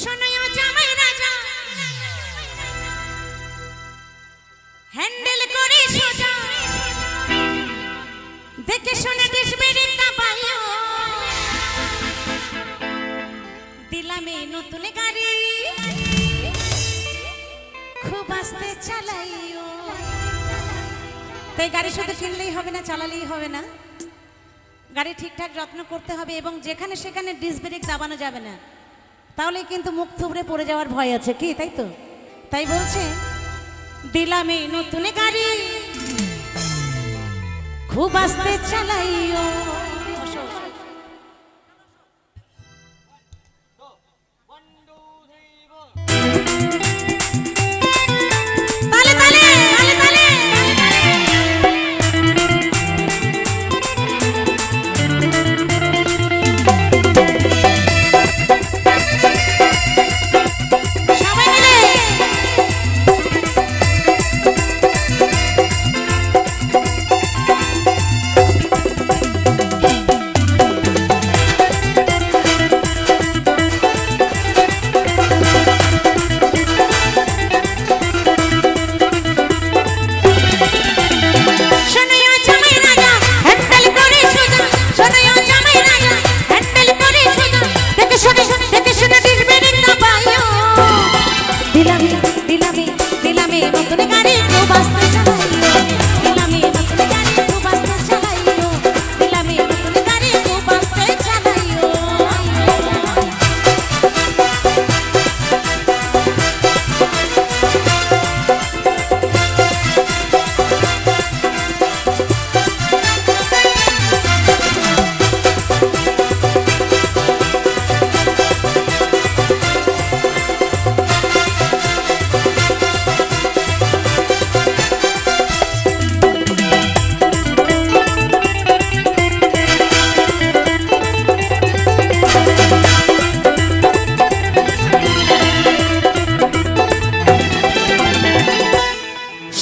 শোনায়ও জামাই হ্যান্ডেল করে সোজা। দেখে শুনে বাইও দিলামে নতুন গাড়ি। খুব আস্তে চালাইও। তাই গাড়ি শুধু কিনলেই হবে না, চালালেই হবে না। গাড়ি ঠিকঠাক যত্ন করতে হবে এবং যেখানে সেখানে ডিস ব্রেক দাবানো যাবে না। তাহলে কিন্তু মুখ থুবড়ে পড়ে যাওয়ার ভয় আছে। কি, তাই তো? তাই বলছে, দিলামে নতুন গাড়ি। খুব আস্তে চালাইও।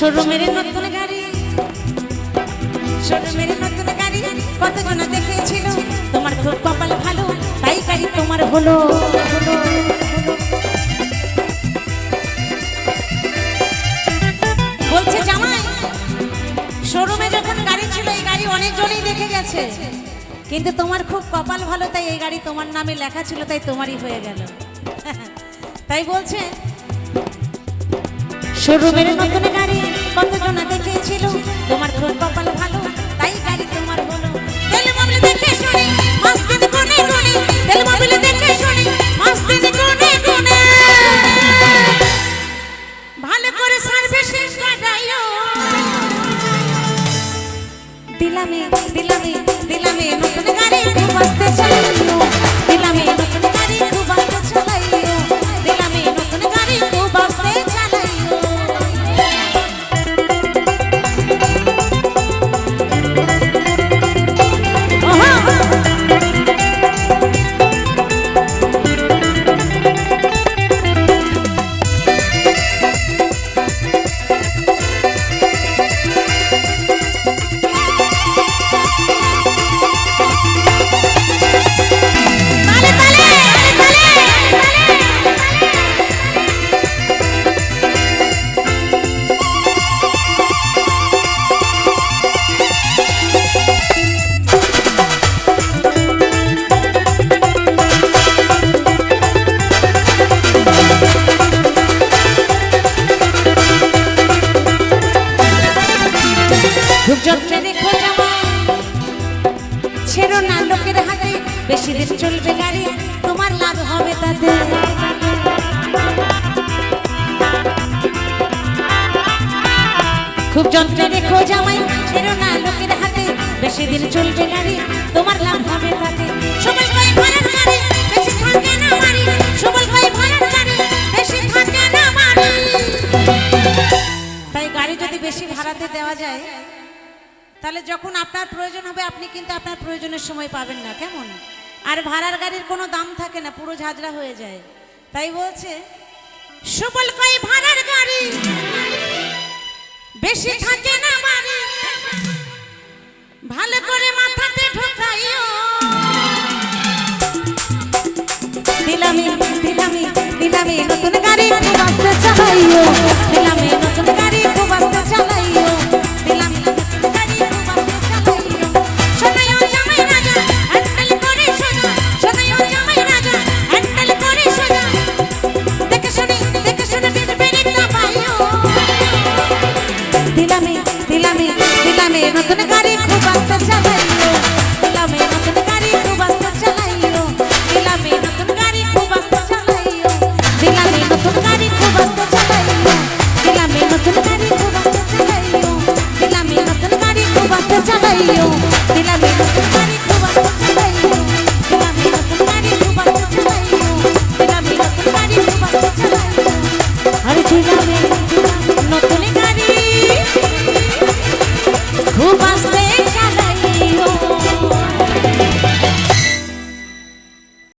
শোরুমের নতুন গাড়ি। শোরুমের নতুন গাড়ি, কতজন দেখেছিল? তোমার খুব কপাল ভালো, তাই গাড়ি তোমার হলো। বলছে, জামাই, শোরুমে যখন গাড়ি ছিল, এই গাড়ি অনেকজনই দেখে গেছে। কিন্তু তোমার খুব কপাল ভালো, তাই এই গাড়ি তোমার নামে লেখা ছিল, তাই তোমারই হয়ে গেল। তাই বলছে, শোরুমের নতুন গাড়ি কতজন দেখেছিল তোমার খুব কপাল ভালো, তাই গাড়ি তোমার বলো তেল মামলে দেখে শুনি, মাস্তিন কোনে কোনে তেল মোবিল খুব যত্নে রেখো জামা ছেড়ো না লোকের হাতে, বেশি দিন চলবে গাড়ি তোমার লাভ হবে খুব যন্ত্রে রেখো জামাই ছেড়ো না লোকের হাতে, বেশি দিন চলবে গাড়ি তোমার লাভ হবে তাতে। সবাই গাড়ি বেশি থাকে না মারি সবাই গাড়ি বেশি থাকে না মারি। তাই গাড়ি যদি বেশি ভাড়াতে দেওয়া যায় তাহলে যখন আপনার প্রয়োজন হবে, আপনি কিন্তু আপনার প্রয়োজনের সময় পাবেন না, কেমন? আর ভাড়ার গাড়ির কোনো দাম থাকে না, পুরো ঝাঁঝরা হয়ে যায়। তাই বলছে, সুবল কই ভাড়ার গাড়ি? বেশি থাকে না বাড়ি। ভালো করে মাথাতে ঢোকাইও। দিলামি দিলামি দিলামি, নতুন গাড়ি Tsunami